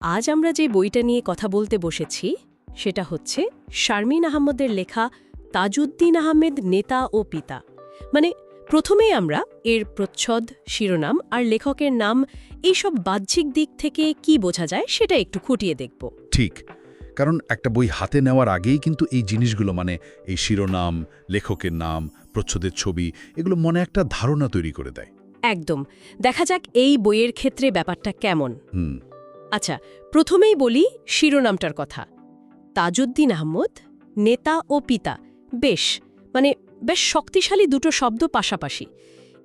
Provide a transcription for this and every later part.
আজ আমরা যে বইটা নিয়ে কথা বলতে বসেছি সেটা হচ্ছে শারমিন আহমদের লেখা তাজউদ্দিন আহমেদ নেতা ও পিতা। মানে প্রথমেই আমরা এর প্রচ্ছদ শিরোনাম আর লেখকের নাম এইসব বাহ্যিক দিক থেকে কি বোঝা যায় সেটা একটু খুঁটিয়ে দেখব। ঠিক কারণ একটা বই হাতে নেওয়ার আগেই কিন্তু এই জিনিসগুলো মানে এই শিরোনাম লেখকের নাম প্রচ্ছদের ছবি এগুলো মনে একটা ধারণা তৈরি করে দেয়। একদম দেখা যাক এই বইয়ের ক্ষেত্রে ব্যাপারটা কেমন। হুম। আচ্ছা প্রথমেই বলি শিরোনামটার কথা। তাজউদ্দিন আহমদ, নেতা ও পিতা। বেশ মানে বেশ শক্তিশালী দুটো শব্দ পাশাপাশি।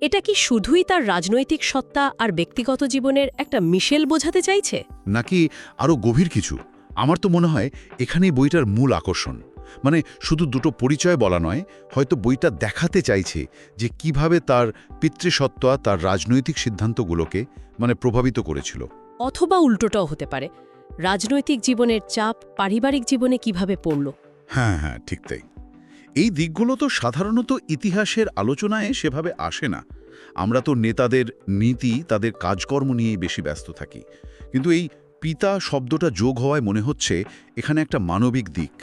এটা কি শুধুই তার রাজনৈতিক সত্তা আর ব্যক্তিগত জীবনের একটা মিশেল বোঝাতে চাইছে? নাকি আরও গভীর কিছু? আমার তো মনে হয় এখানেই বইটার মূল আকর্ষণ। মানে শুধু দুটো পরিচয় বলা নয়, হয়তো বইটা দেখাতে চাইছে যে কীভাবে তার পিতৃসত্ত্বা তার রাজনৈতিক সিদ্ধান্তগুলোকে মানে প্রভাবিত করেছিল। অথবা উল্টোটাও হতে পারে। রাজনৈতিক জীবনের চাপ পারিবারিক জীবনে কীভাবে পড়ল? হ্যাঁ হ্যাঁ ঠিক তাই। এই দিকগুলো তো সাধারণত ইতিহাসের আলোচনায় সেভাবে আসে না। আমরা তো নেতাদের নীতি তাদের কাজকর্ম নিয়েই বেশি ব্যস্ত থাকি। কিন্তু এই পিতা শব্দটা যোগ হওয়ায় মনে হচ্ছে এখানে একটা মানবিক দিক।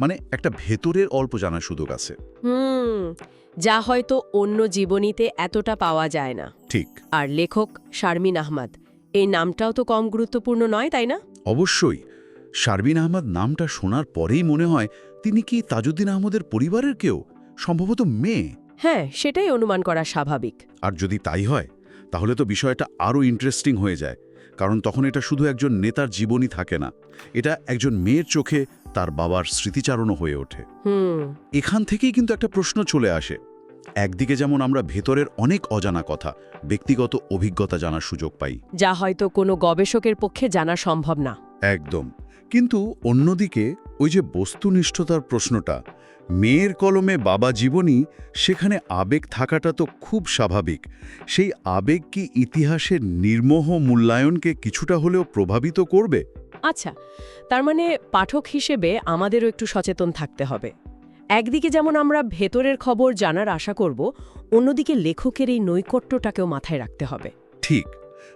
মানে একটা ভেতরের অল্প জানার সুযোগ আছে। হুম যা হয়তো অন্য জীবনীতে এতটা পাওয়া যায় না। ঠিক। আর লেখক শারমিন আহমদ। এই নামটাও তো কম গুরুত্বপূর্ণ নয় তাই না? অবশ্যই। শারবিন আহমদ নামটা শোনার পরেই মনে হয় তিনি কি তাজউদ্দিন আহমদের পরিবারের কেউ? সম্ভবত মেয়ে। হ্যাঁ সেটাই অনুমান করা স্বাভাবিক। আর যদি তাই হয় তাহলে তো বিষয়টা আরও ইন্টারেস্টিং হয়ে যায় কারণ তখন এটা শুধু একজন নেতার জীবনই থাকে না এটা একজন মেয়ের চোখে তার বাবার স্মৃতিচারণও হয়ে ওঠে। হুম। এখান থেকেই কিন্তু একটা প্রশ্ন চলে আসে একদিকে যেমন আমরা ভেতরের অনেক অজানা কথা ব্যক্তিগত অভিজ্ঞতা জানার সুযোগ পাই। যা হয়তো কোনো গবেষকের পক্ষে জানা সম্ভব না। একদম। কিন্তু অন্যদিকে ওই যে বস্তুনিষ্ঠতার প্রশ্নটা মেয়ের কলমে বাবা জীবনী সেখানে আবেগ থাকাটা তো খুব স্বাভাবিক। সেই আবেগ কি ইতিহাসের নির্মোহ মূল্যায়নকে কিছুটা হলেও প্রভাবিত করবে? আচ্ছা তার মানে পাঠক হিসেবে আমাদেরও একটু সচেতন থাকতে হবে। একদিকে যেমন আমরা ভেতরের খবর জানার আশা করব অন্যদিকে লেখকের এই নৈকট্যটাকেও মাথায় রাখতে হবে। ঠিক।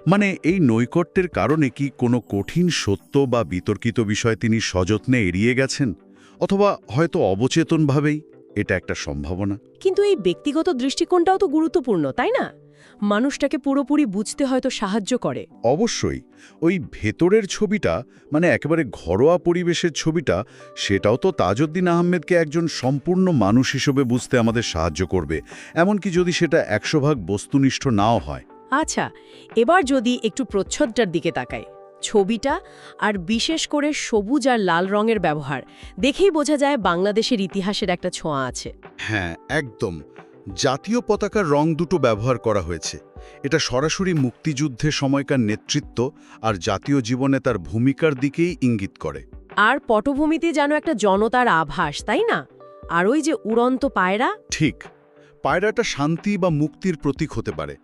মানে এই নৈকট্যের কারণে কি কোনো কঠিন সত্য বা বিতর্কিত বিষয় তিনি সযত্নে এড়িয়ে গেছেন? অথবা হয়তো অবচেতনভাবেই? এটা একটা সম্ভাবনা। কিন্তু এই ব্যক্তিগত দৃষ্টিকোণটাও তো গুরুত্বপূর্ণ তাই না? মানুষটাকে পুরোপুরি বুঝতে হয়তো সাহায্য করে। অবশ্যই ওই ভেতরের ছবিটা মানে একেবারে ঘরোয়া পরিবেশের ছবিটা সেটাও তো তাজউদ্দিন আহমেদকে একজন সম্পূর্ণ মানুষ হিসেবে বুঝতে আমাদের সাহায্য করবে। এমনকি যদি সেটা একশো ভাগ বস্তুনিষ্ঠ নাও হয়। আচ্ছা এবার যদি একটু প্রচ্ছদটার দিকে তাকাই। ছবিটা আর বিশেষ করে সবুজ আর লাল রঙের ব্যবহার দেখেই বোঝা যায় বাংলাদেশের ইতিহাসের একটা ছোঁয়া আছে। হ্যাঁ একদম। জাতীয় পতাকার রং দুটো ব্যবহার করা হয়েছে। এটা সরাসরি মুক্তিযুদ্ধের সময়কার নেতৃত্ব আর জাতীয় জীবনে তার ভূমিকার দিকেই ইঙ্গিত করে। আর পটভূমিতে যেন একটা জনতার আভাস তাই না? আর ওই যে উড়ন্ত পায়রা? ঠিক। পায়রাটা শান্তি বা মুক্তির প্রতীক হতে পারে।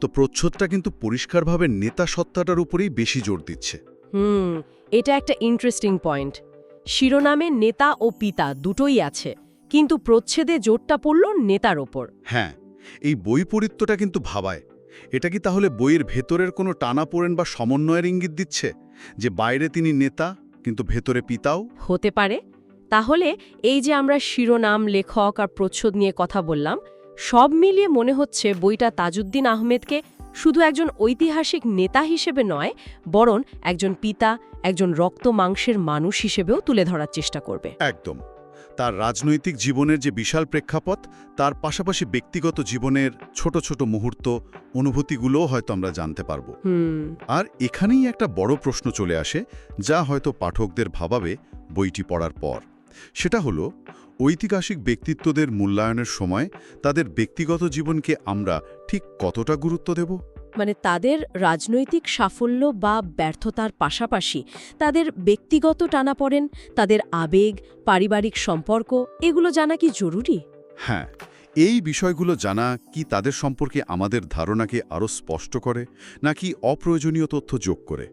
তো প্রচ্ছদটা কিন্তু পরিষ্কারভাবে নেতা সত্তাটার উপরেই বেশি জোর দিচ্ছে। হুম এটা একটা ইন্টারেস্টিং পয়েন্ট শিরোনামে নেতা ও পিতা দুটোই আছে। কিন্তু প্রচ্ছেদে জোরটা পড়ল নেতার ওপর। হ্যাঁ এই বৈপরীত্যটা কিন্তু ভাবায়। এটা কি তাহলে বইয়ের ভেতরের কোনো টানাপোড়েন বা সমন্বয়ের ইঙ্গিত দিচ্ছে? যে বাইরে তিনি নেতা কিন্তু ভেতরে পিতাও? হতে পারে। তাহলে এই যে আমরা শিরোনাম লেখক আর প্রচ্ছদ নিয়ে কথা বললাম সব মিলিয়ে মনে হচ্ছে বইটা তাজউদ্দিন আহমেদকে শুধু একজন ঐতিহাসিক নেতা হিসেবে নয় বরং একজন পিতা একজন রক্ত মাংসের মানুষ হিসেবেও তুলে ধরার চেষ্টা করবে। একদম। তার রাজনৈতিক জীবনের যে বিশাল প্রেক্ষাপট তার পাশাপাশি ব্যক্তিগত জীবনের ছোট ছোট মুহূর্ত অনুভূতিগুলোও হয়তো আমরা জানতে পারব। আর এখানেই একটা বড় প্রশ্ন চলে আসে যা হয়তো পাঠকদের ভাবাবে বইটি পড়ার পর। সেটা হলো ঐতিহাসিক ব্যক্তিত্বদের মূল্যায়নের সময় তাদের ব্যক্তিগত জীবনকে আমরা ঠিক কতটা গুরুত্ব দেব? মানে তাদের রাজনৈতিক সাফল্য বা ব্যর্থতার পাশাপাশি তাদের ব্যক্তিগত টানাপড়েন তাদের আবেগ পারিবারিক সম্পর্ক এগুলো জানা কি জরুরি? হ্যাঁ এই বিষয়গুলো জানা কি তাদের সম্পর্কে আমাদের ধারণাকে আরও স্পষ্ট করে নাকি অপ্রয়োজনীয় তথ্য যোগ করে?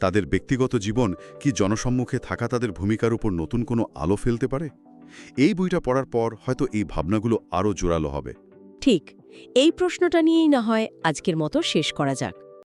তাদের ব্যক্তিগত জীবন কি জনসম্মুখে থাকা তাদের ভূমিকার উপর নতুন কোনো আলো ফেলতে পারে? এই বইটা পড়ার পর হয়তো এই ভাবনাগুলো আরও জোরালো হবে। ঠিক এই প্রশ্নটা নিয়েই না হয় আজকের মতো শেষ করা যাক।